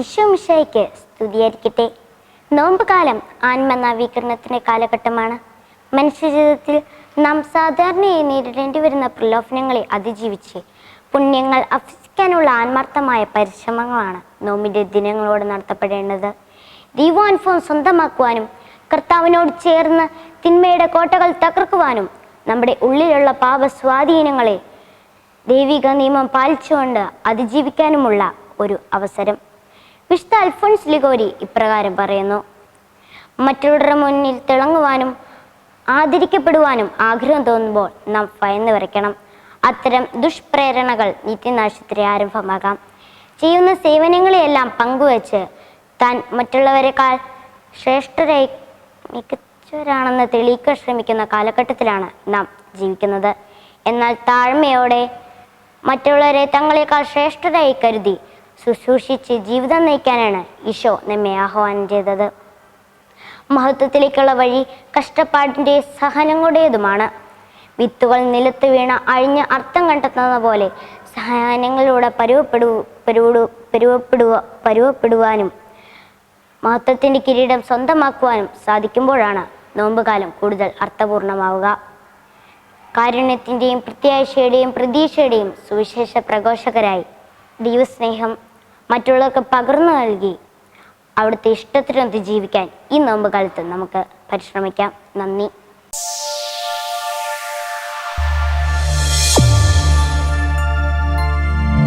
ഈശോമിശയ്ക്ക് സ്തുതിയായിരിക്കട്ടെ. നോമ്പ് കാലം ആത്മ നവീകരണത്തിന്റെ കാലഘട്ടമാണ്. മനുഷ്യജീവിതത്തിൽ നാം സാധാരണയായി നേരിടേണ്ടി വരുന്ന പ്രലോഭനങ്ങളെ അതിജീവിച്ച് പുണ്യങ്ങൾ അഭ്യസിക്കാനുള്ള ആത്മാർത്ഥമായ പരിശ്രമങ്ങളാണ് നോമ്പിന്റെ ദിനങ്ങളോട് നടത്തപ്പെടേണ്ടത്. ദൈവാനുഭവം സ്വന്തമാക്കുവാനും കർത്താവിനോട് ചേർന്ന് തിന്മയുടെ കോട്ടകൾ തകർക്കുവാനും നമ്മുടെ ഉള്ളിലുള്ള പാപ സ്വാധീനങ്ങളെ ദൈവിക നിയമം പാലിച്ചുകൊണ്ട് അതിജീവിക്കാനുമുള്ള ഒരു അവസരം. വിശുദ്ധ അൽഫോൺസ് ലിഗോരി ഇപ്രകാരം പറയുന്നു. മറ്റുള്ളവരുടെ മുന്നിൽ തിളങ്ങുവാനും ആദരിക്കപ്പെടുവാനും ആഗ്രഹം തോന്നുമ്പോൾ നാം ഭയന്ന് വരയ്ക്കണം അത്തരം ദുഷ്പ്രേരണകൾ നിത്യനാശത്തിന് ആരംഭമാകാം. ചെയ്യുന്ന സേവനങ്ങളെയെല്ലാം പങ്കുവച്ച് താൻ മറ്റുള്ളവരെക്കാൾ ശ്രേഷ്ഠരായി മികച്ചവരാണെന്ന് തെളിയിക്കാൻ ശ്രമിക്കുന്ന കാലഘട്ടത്തിലാണ് നാം ജീവിക്കുന്നത്. എന്നാൽ താഴ്മയോടെ മറ്റുള്ളവരെ തങ്ങളെക്കാൾ ശ്രേഷ്ഠരായി കരുതി ശുശ്രൂഷിച്ച് ജീവിതം നയിക്കാനാണ് ഈശോ നമ്മെ ആഹ്വാനം ചെയ്തത്. മഹത്വത്തിലേക്കുള്ള വഴി കഷ്ടപ്പാടിന്റെ സഹനങ്ങളുടേതുമാണ്. വിത്തുകൾ നിലത്ത് വീണ അഴിഞ്ഞ് അർത്ഥം കണ്ടെത്തുന്ന പോലെ സഹനങ്ങളിലൂടെ പരുവപ്പെടു പരുവടു പരുവപ്പെടുക പരുവപ്പെടുവാനും മഹത്വത്തിന്റെ കിരീടം സ്വന്തമാക്കുവാനും സാധിക്കുമ്പോഴാണ് നോമ്പുകാലം കൂടുതൽ അർത്ഥപൂർണമാവുക. കാരുണ്യത്തിന്റെയും പ്രത്യാശയുടെയും പ്രതീക്ഷയുടെയും സുവിശേഷ പ്രഘോഷകരായി ദൈവസ്നേഹം മറ്റുള്ളവർക്ക് പകർന്നു നൽകി അവിടുത്തെ ഇഷ്ടത്തിനൊത്ത് ജീവിക്കാൻ ഈ നോമ്പ് കാലത്ത് നമുക്ക് പരിശ്രമിക്കാം. നന്ദി.